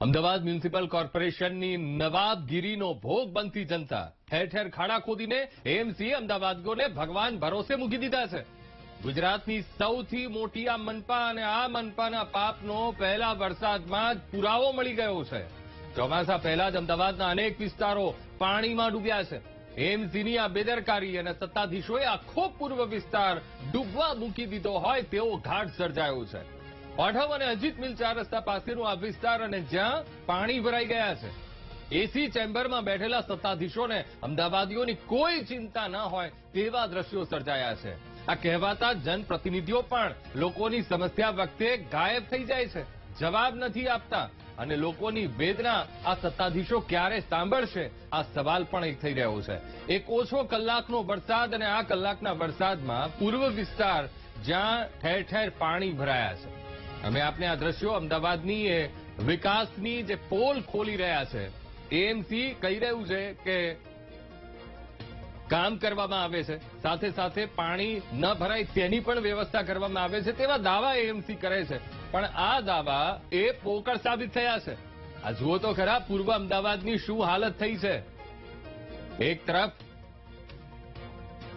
Ahmedabad municipal કોર્પોરેશનની નવાબગીરીનો ભોગ બનતી જનતા ઠેર ઠેર ખાડા ખોદીને એએમસીએ અમદાવાદીઓને ભગવાન ભરોસે મૂકી દીધા છે. ગુજરાતની સૌથી મોટી આ મનપા અને આ મનપાના પાપનો પહેલા વરસાદમાં જ પુરાવો મળી ગયો છે. ચોમાસા પહેલા જ અમદાવાદના અનેક વિસ્તારો પાણીમાં ડૂબ્યા છે. એએમસીની આ બેદરકારી અને સત્તાધીશોએ આખો પૂર્વ વિસ્તાર ડૂબવા મૂકી દીધો હોય તેવો ઘાટ સર્જાયો છે. પાઠવ અને અજીત મિલ ચાર રસ્તા પાસેનો આ વિસ્તાર અને જ્યાં પાણી ભરાઈ ગયા છે. એસી ચેમ્બરમાં બેઠેલા સત્તાધીશોને અમદાવાદીઓની કોઈ ચિંતા ન હોય તેવા દ્રશ્યો સર્જાયા છે. આ કહેવાતા જનપ્રતિનિધિઓ પણ લોકોની સમસ્યા વખતે ગાયબ થઈ જાય છે. જવાબ નથી આપતા અને લોકોની વેદના આ સત્તાધીશો ક્યારે સાંભળશે? આ સવાલ પણ એક થઈ રહ્યો છે. એક ઓછો કલાકનો વરસાદ અને આ કલાકના વરસાદમાં પૂર્વ વિસ્તાર જ્યાં ઠેર ઠેર પાણી ભરાયા છે. અમે આપને આ દ્રશ્યો અમદાવાદની વિકાસની જે પોલ ખોલી રહ્યા છે એએમસી કહી રહ્યું છે કે કામ કરવામાં આવે છે. સાથે સાથે પાણી ન ભરાય તેની પણ વ્યવસ્થા કરવામાં આવે છે. તેવા દાવા એએમસી કરે છે. પણ આ દાવા એ પોકળ સાબિત થયા છે. આ જુઓ તો ખરા, પૂર્વ અમદાવાદની શું હાલત થઈ છે. એક તરફ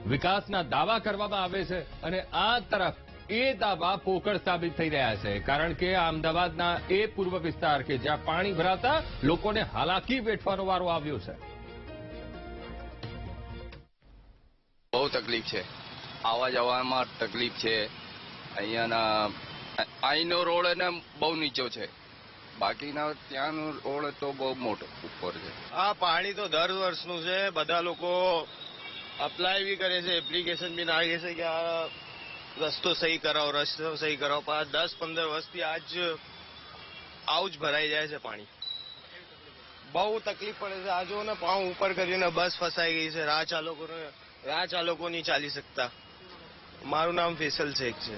વિકાસના દાવા કરવામાં આવે છે અને આ તરફ એ દાવા પોકળ સાબિત થઈ રહ્યા છે. કારણ કે અમદાવાદના એ પૂર્વ વિસ્તાર કે જ્યાં પાણી ભરાતા લોકોને હાલાકી વેઠવાનો વારો આવ્યો છે. બહુ તકલીફ છે. આવવા જવામાં તકલીફ છે. અહીંયાના અહીંનો રોડ એને બહુ નીચો છે. બાકીના ત્યાંનો રોડ તો બહુ મોટો ઉપર છે. આ પાણી તો દર વર્ષનું છે. બધા લોકો અપ્લાય બી કરે છે. એપ્લિકેશન બી નાખે છે કે આ રસ્તો સહી કરાવો, રસ્તો સહી કરાવો, પણ દસ પંદર વર્ષથી આજ આવું જ ભરાઈ જાય છે પાણી. બહુ તકલીફ પડે છે. આ જો ને પાઉં ઉપર કરીને બસ ફસાઈ ગઈ છે. રાહ ચાલકો રાહ ચાલકો નહીં ચાલી શકતા. મારું નામ ફેસલ શેખ છે.